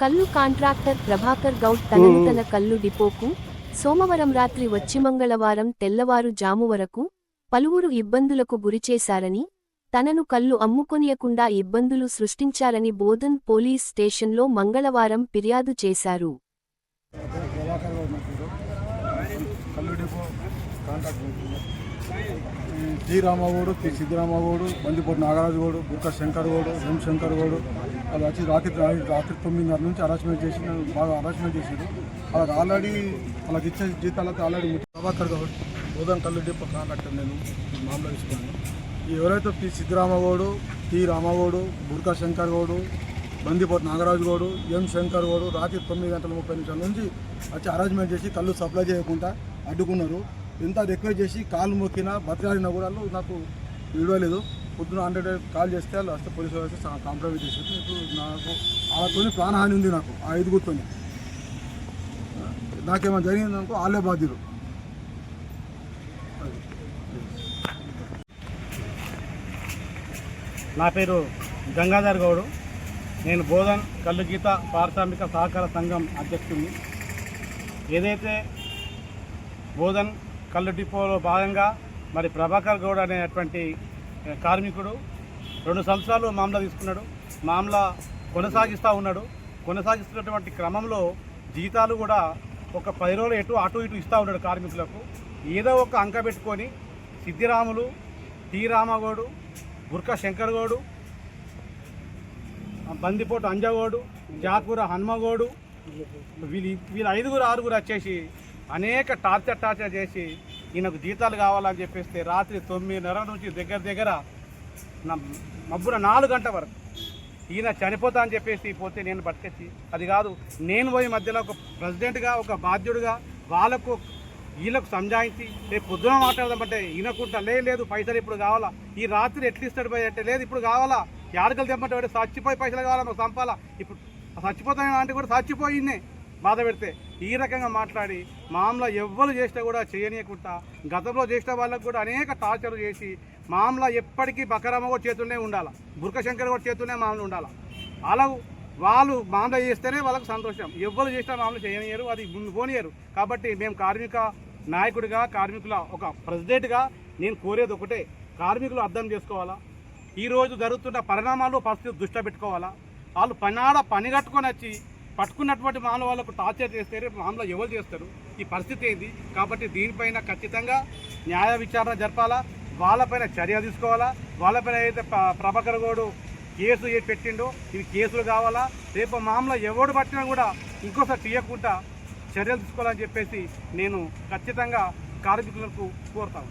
కల్లు కాంట్రాక్టర్ ప్రభాకర్ గౌడ్ తనను తన కల్లు డిపోకు సోమవారం రాత్రి వచ్చి మంగళవారం తెల్లవారు జాము వరకు పలువురు ఇబ్బందులకు గురిచేశారని తనను కల్లు అమ్ముకొనియకుండా ఇబ్బందులు సృష్టించారని బోధన్ పోలీస్ స్టేషన్లో మంగళవారం ఫిర్యాదు చేశారు ప్రభాకర్ గారు నాకు కల్లు డిపో కాంటాక్ట్ టి రామగౌడు టి సిద్ధరామగౌడు బందిపోటు నాగరాజు గౌడు బుక్క శంకర్ గౌడు ఎం శంకర్ గౌడు వాళ్ళు వచ్చి రాత్రి రాత్రి తొమ్మిదిన్నర నుంచి అరెస్ట్మెంట్ చేసి బాగా అరెస్ట్మెంట్ చేశారు వాళ్ళకి ఆల్రెడీ వాళ్ళకి ఇచ్చే జీతాలతో ఆల్రెడీ ప్రభాకర్ గౌడ్ బోధన్ కల్లు డిపో కాంట్రాక్టర్ నేను మామూలు తీసుకున్నాను. ఎవరైతే పి సిద్ధరామగౌడు టి రామగౌడు బుర్కా శంకర్ గౌడు బందిపోటు నాగరాజు గౌడు ఎం శంకర్ గౌడు రాత్రి తొమ్మిది గంటల ముప్పై నిమిషాల నుంచి వచ్చి అరేంజ్మెంట్ చేసి కళ్ళు సప్లై చేయకుండా అడ్డుకున్నారు. ఎంత రిక్వెస్ట్ చేసి కాలు మొక్కినా బతకాడినా కూడా నాకు విడవలేదు. పొద్దున హండ్రెడ్ కాల్ చేస్తే వాళ్ళు వస్తే పోలీసు వాళ్ళు వస్తే కాంప్రమైజ్ చేశారు. ఇప్పుడు నాకు వాళ్ళతో ప్రాణహాని ఉంది నాకు ఆ ఐదుగురితో నాకేమైనా జరిగిందనుకో వాళ్ళే బాధ్యులు. నా పేరు గంగాధర్ గౌడు. నేను బోధన్ కల్లుగీత పారిశ్రామిక సహకార సంఘం అధ్యక్షుడిని. ఏదైతే బోధన్ కళ్ళు డిపోలో భాగంగా మరి ప్రభాకర్ గౌడ్ అనేటువంటి కార్మికుడు రెండు సంవత్సరాలు మామలా తీసుకున్నాడు. మామలా కొనసాగిస్తూ ఉన్నాడు. కొనసాగిస్తున్నటువంటి క్రమంలో జీతాలు కూడా ఒక పది రోజులు ఎటు అటు ఇటు ఇస్తూ ఉన్నాడు కార్మికులకు. ఏదో ఒక అంక పెట్టుకొని సిద్ధిరాములు టి రామగౌడు బుర్క శంకర్ గౌడు బందిపోటు అంజగోడు జాకూర హనుమగోడు వీళ్ళు వీళ్ళు ఐదుగురు ఆరుగురు వచ్చేసి అనేక టార్చర్ టార్చర్ చేసి ఈయనకు జీతాలు కావాలని చెప్పేస్తే రాత్రి తొమ్మిదిన్నర నుంచి దగ్గర దగ్గర మబ్బున నాలుగు గంటల వరకు ఈయన చనిపోతా అని చెప్పేసి పోతే నేను బతికొచ్చి అది కాదు నేను పోయి మధ్యలో ఒక ప్రెసిడెంట్గా ఒక బాధ్యుడిగా వాళ్ళకు వీళ్ళకు సంజాయించి రేపు పొద్దున మాట్లాడదామంటే ఈయనకుంటా లే లేదు పైసలు ఇప్పుడు కావాలా? ఈ రాత్రి ఎట్లు ఇస్తాడు పోయి అంటే లేదు ఇప్పుడు కావాలా? యాడకలు తెమ్మంటే వాడు చచ్చిపోయి పైసలు కావాలా మాకు సంపాలా ఇప్పుడు చచ్చిపోతాయి అంటే కూడా చచ్చిపోయిందే బాధ పెడితే ఈ రకంగా మాట్లాడి మామూలు ఎవ్వరు చేసినా కూడా చేయనీయకుండా గతంలో చేసిన వాళ్ళకు కూడా అనేక టార్చర్లు చేసి మామూలు ఎప్పటికీ బకరమ్మ కూడా చేతునే ఉండాలి బుర్కశంకర్ కూడా చేతునే మామూలు ఉండాలి. అలా వాళ్ళు మామూలు చేస్తేనే వాళ్ళకు సంతోషం. ఎవ్వరు చేసినా మామూలు చేయనియరు అది పోనీయరు. కాబట్టి మేము కార్మిక నాయకుడిగా కార్మికుల ఒక ప్రెసిడెంట్గా నేను కోరేది ఒకటే కార్మికులు అర్థం చేసుకోవాలా? ఈరోజు జరుగుతున్న పరిణామాలు పరిస్థితి దృష్టిలో పెట్టుకోవాలా? వాళ్ళు పనాడ పని కట్టుకొని వచ్చి పట్టుకున్నటువంటి మామూలు వాళ్ళకు టార్చర్ చేస్తే రేపు మామూలు ఎవరు చేస్తారు? ఈ పరిస్థితి ఏంది? కాబట్టి దీనిపైన ఖచ్చితంగా న్యాయ విచారణ జరపాలా? వాళ్ళపైన చర్య తీసుకోవాలా? వాళ్ళపైన అయితే ప్రభాకర్ గౌడు కేసు పెట్టిండో ఇవి కేసులు కావాలా? రేపు మామూలు ఎవడు పట్టినా కూడా ఇంకోసారి తీయకుండా చర్యలు తీసుకోవాలని చెప్పేసి నేను ఖచ్చితంగా కార్మికులకు కోరుతాను